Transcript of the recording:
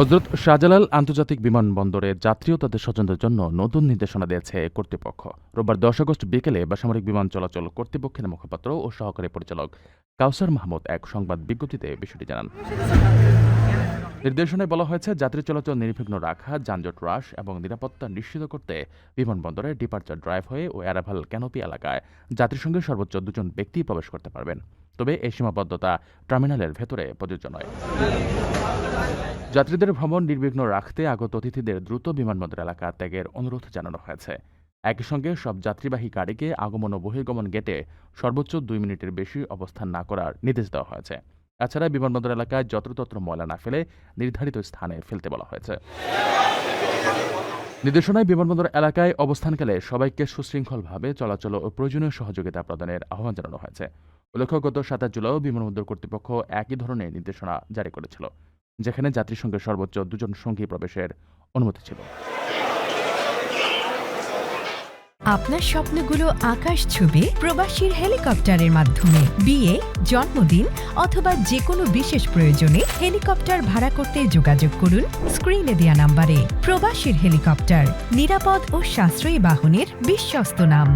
হজরত শাহজালাল আন্তর্জাতিক বিমানবন্দরে যাত্রী ও তাদের স্বজনদের জন্য নতুন নির্দেশনা দিয়েছে কর্তৃপক্ষ। রোববার দশ আগস্ট বিকেলে বেসামরিক বিমান চলাচল কর্তৃপক্ষের মুখপাত্র ও সহকারী পরিচালক কাউসার মাহমুদ এক সংবাদ বিজ্ঞপ্তিতে বিষয়টি জানান। নির্দেশনায় বলা হয়েছে, যাত্রী চলাচল নির্বিঘ্ন রাখা, যানজট হ্রাস এবং নিরাপত্তা নিশ্চিত করতে বিমানবন্দরে ডিপার্চার ড্রাইভ হয়ে ও অ্যারাভাল ক্যানোপি এলাকায় যাত্রীর সঙ্গে সর্বোচ্চ দুজন ব্যক্তি প্রবেশ করতে পারবেন। তবে এই সীমাবদ্ধতা টার্মিনালের ভেতরে প্রযোজ্য নয়। যাত্রীদের ভ্রমণ নির্বিঘ্ন রাখতে আগত অতিথিদের দ্রুত বিমানবন্দর এলাকা ত্যাগের অনুরোধ জানানো হয়েছে। একই সঙ্গে সব যাত্রীবাহী গাড়িকে আগমন ও বহির্গমন গেটে সর্বোচ্চ দুই মিনিটের বেশি অবস্থান না করার নির্দেশ দেওয়া হয়েছে। এছাড়া বিমানবন্দর এলাকায় যত্রতত্র ময়লা না ফেলে নির্ধারিত স্থানে ফেলতে বলা হয়েছে। নির্দেশনায় বিমানবন্দর এলাকায় অবস্থানকালে সবাইকে সুশৃঙ্খলভাবে চলাচল ও প্রয়োজনীয় সহযোগিতা প্রদানের আহ্বান জানানো হয়েছে। উল্লেখ্য গত সাতাশ জুলাইও বিমানবন্দর কর্তৃপক্ষ একই ধরনের নির্দেশনা জারি করেছিল, যেখানে যাত্রীর সঙ্গে সর্বোচ্চ দুজন সঙ্গী প্রবেশের অনুমতি ছিল। আপনার স্বপ্নগুলো আকাশ ছুবে প্রবাসীর হেলিকপ্টারের মাধ্যমে। বিয়ে, জন্মদিন অথবা যে কোনো বিশেষ প্রয়োজনে হেলিকপ্টার ভাড়া করতে যোগাযোগ করুন স্ক্রিনে দেওয়া নাম্বারে। প্রবাসীর হেলিকপ্টার, নিরাপদ ও সাশ্রয়ী বাহনের বিশ্বস্ত নাম।